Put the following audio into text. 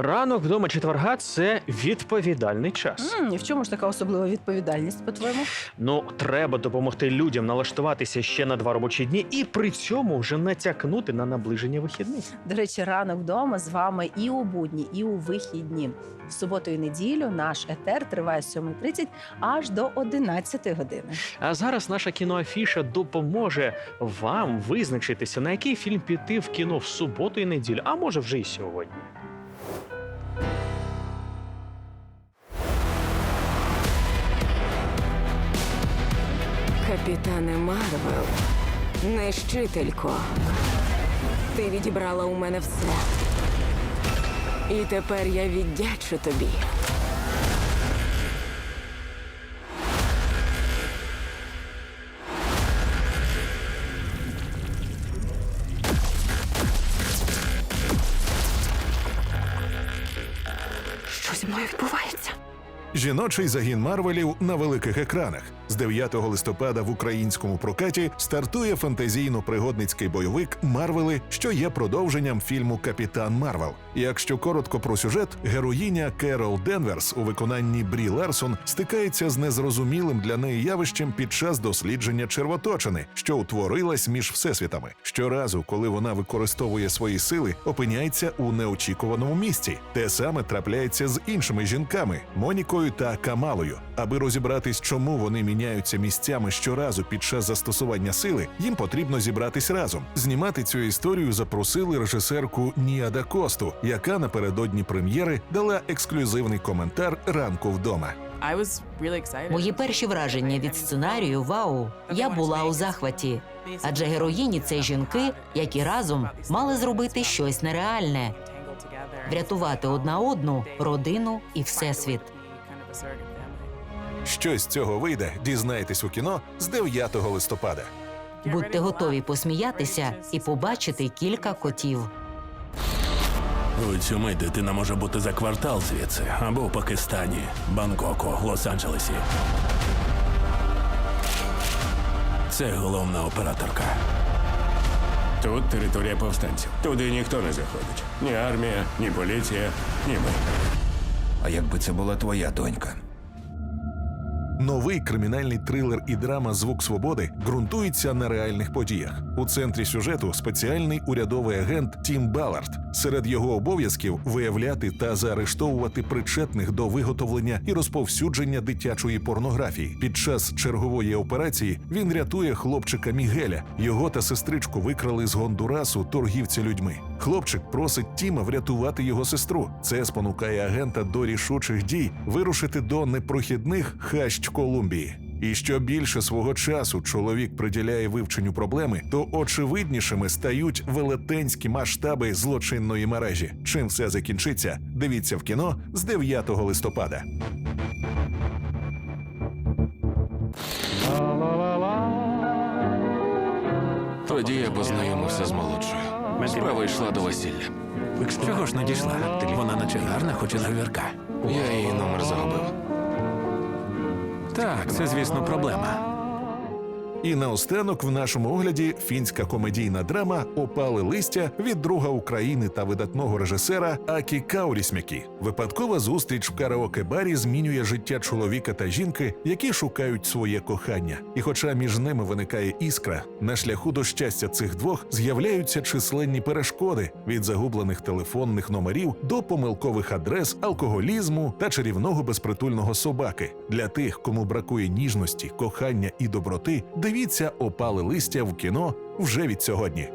Ранок вдома четверга це відповідальний час. М, і в чому ж така особлива відповідальність, по-твоєму? Ну, треба допомогти людям налаштуватися ще на два робочі дні і при цьому вже натякнути на наближення вихідних. До речі, ранок вдома з вами і у будні, і у вихідні. В суботу і неділю наш етер триває з 7.30 аж до 11 години. А зараз наша кіноафіша допоможе вам визначитися, на який фільм піти в кіно в суботу і неділю, а може вже й сьогодні. Капітане Марвел, нищителько. Ти відібрала у мене все. І тепер я віддячу тобі. Що зі мною відбувається? Жіночий загін Марвелів на великих екранах з 9 листопада в українському прокаті стартує фантазійно-пригодницький бойовик Марвели, що є продовженням фільму Капітан Марвел. Якщо коротко про сюжет, героїня Керол Денверс у виконанні Брі Ларсон стикається з незрозумілим для неї явищем під час дослідження червоточини, що утворилась між всесвітами. Щоразу, коли вона використовує свої сили, опиняється у неочікуваному місці. Те саме трапляється з іншими жінками Монікою та Камалою. Аби розібратись, чому вони міняються місцями щоразу під час застосування сили, їм потрібно зібратись разом. Знімати цю історію запросили режисерку Ніа да Косту, яка напередодні прем'єри дала ексклюзивний коментар ранку вдома. Мої перші враження від сценарію вау. Я була у захваті. Адже героїні це жінки, які разом мали зробити щось нереальне, врятувати одна одну, родину і всесвіт. Що з цього вийде, дізнайтесь у кіно з 9 листопада. Будьте готові посміятися і побачити кілька котів. У цю мить дитина може бути за квартал звідси, або в Пакистані, Бангкоку, Лос-Анджелесі. Це головна операторка. Тут територія повстанців. Туди ніхто не заходить. Ні армія, ні поліція, ні ми. А якби це була твоя донька? Новий кримінальний трилер і драма Звук свободи ґрунтується на реальних подіях. У центрі сюжету спеціальний урядовий агент Тім Балард. Серед його обов'язків виявляти та заарештовувати причетних до виготовлення і розповсюдження дитячої порнографії. Під час чергової операції він рятує хлопчика Мігеля. Його та сестричку викрали з Гондурасу торгівці людьми. Хлопчик просить Тіма врятувати його сестру. Це спонукає агента до рішучих дій вирушити до непрохідних хащ Колумбії. І що більше свого часу чоловік приділяє вивченню проблеми, то очевиднішими стають велетенські масштаби злочинної мережі. Чим все закінчиться, дивіться в кіно з 9 листопада. Тоді я познайомився з молодшою. Справа йшла до весілля. Чого ж не дійшла? Вона наче гарна, хоч і говірка. Я її номер загубив. Так, це, звісно, проблема. І наостанок в нашому огляді фінська комедійна драма Опали листя від друга України та видатного режисера Акі Каурісмякі. Випадкова зустріч в караоке-барі змінює життя чоловіка та жінки, які шукають своє кохання. І хоча між ними виникає іскра, на шляху до щастя цих двох з'являються численні перешкоди від загублених телефонних номерів до помилкових адрес, алкоголізму та чарівного безпритульного собаки. Для тих, кому бракує ніжності, кохання і доброти, дивіться опали листя в кіно вже від сьогодні.